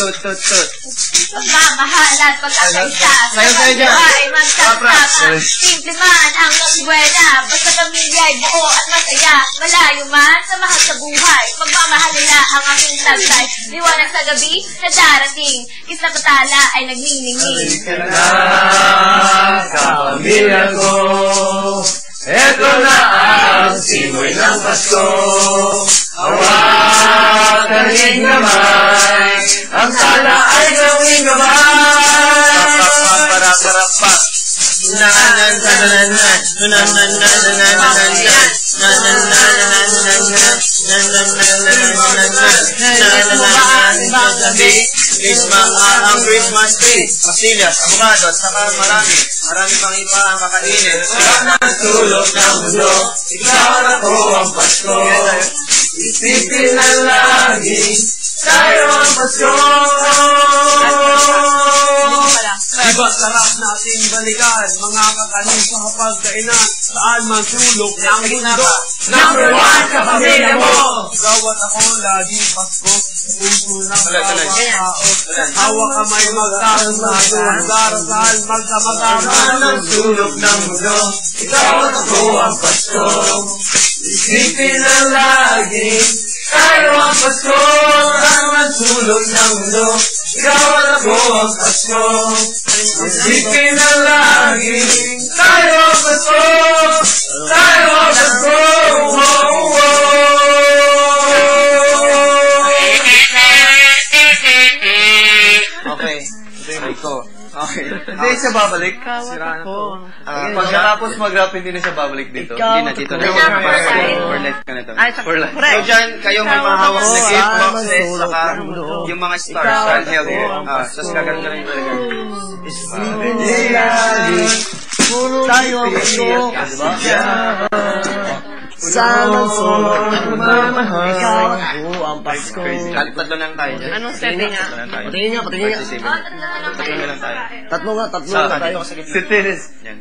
tut, tut, tut. Pagmamahal at pagkakaisa sa buhay magsasama. Yes. Simple man ang buwena, basta pamilya ay buo at masaya. Malayo man sa mahal sa buhay, pagmamahal nila ang aking taglay. Liwanag sa gabi na darating, kisa patala ay nagniningning. Halika na sa pamilya ko. Eto na ang simoy ng Pasko. Na Christmas, ang Christmas tree, pastillas, abogado, at saka marami, marami pang iba ang kakainin. Ang tulog ng mundo, ikaw na ko ang Pasko. Isipin na lagi, balikan Mga kakanin sa hapagkainan Saan man sulok ng mundo Number one pamilya mo. Gawat ako lagi Pasko Puso ng mga tao Hawak kamay magkakasundo Darasal magkamagama ang sulok ng mundo, ikaw at ako ang Pasko. Isipin na lagi, tayo ang Pasko. Ang sulok ng mundo, ikaw at ako ang Pasko. ko. Okay. Hindi siya babalik. Sira na to. Uh, ah, pagkatapos mag-rap, hindi na siya babalik dito. Ikaw, hindi na dito. Hindi na dito. For life ka na to. For life. So dyan, kayong mamahawak na gift boxes, eh, saka yung mga stars, child health. Tapos kagano'n ka rin talaga. Sinulali, ah. puro tayo ang ito. Diba? Sana mamahal Ikaw at ako ang Pasko Kalit tatlo lang tayo dyan. Anong setting nga? Tayo. Patingin nga, patingin nga. Oh, tatlo na lang na lang tayo. Tatlo nga, tatlo Sa, nga tayo. Si Teres. Yan.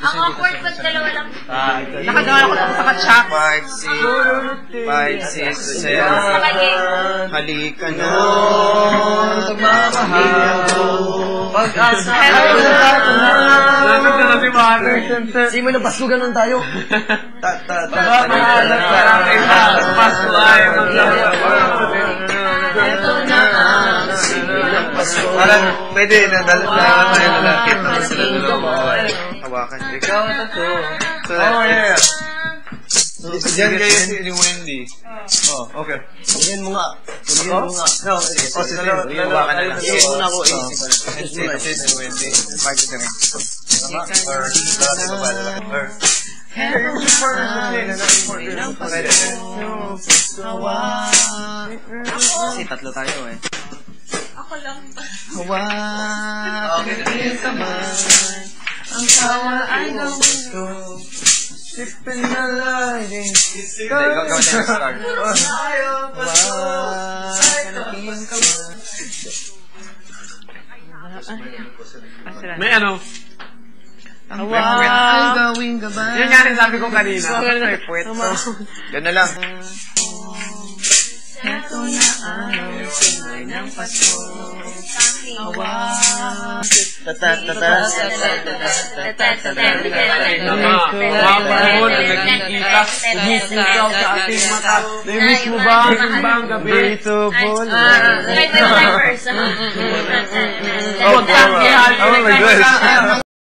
Ang awkward pag dalawa lang. Nakagawa ko lang sa. Five, six, five, six, seven. Nakagay. Halika na, pagmamahal ko. Mag-asa. Lasag na na si Mano. Sige mo na basugan nun tayo. Ta ta ta. Mahalag ka lang ita. Pasko ay Ito na ang simulang Pasko. Parang pwede na nalaman na yung lalaki. Hawakan. Ikaw at ako. Oh yeah. Diyan kayo si ni Wendy. Oh, okay. Patingin mo nga. Patingin mo nga. No, oh, si dalawa, ka na lang. Sige, muna ako Oh. si, si, si Wendy. Five to three. Tama? Or, ka ba lalaki? Or, Kasi tatlo tayo eh. Ako lang. Okay. Ang tawa ay gawin ko. Sipping the lightning. Hindi, gagawin na yung star. May ano? Ang wow. Ang gawin ka ba? Yun nga rin sabi ko kanina. Ang perpwet. Ganun na lang. ng paso. Awa. Ama, wama mo na naging kita, umisigaw sa ating mata. Naimis mo ba ang? Dito po Oh my gosh.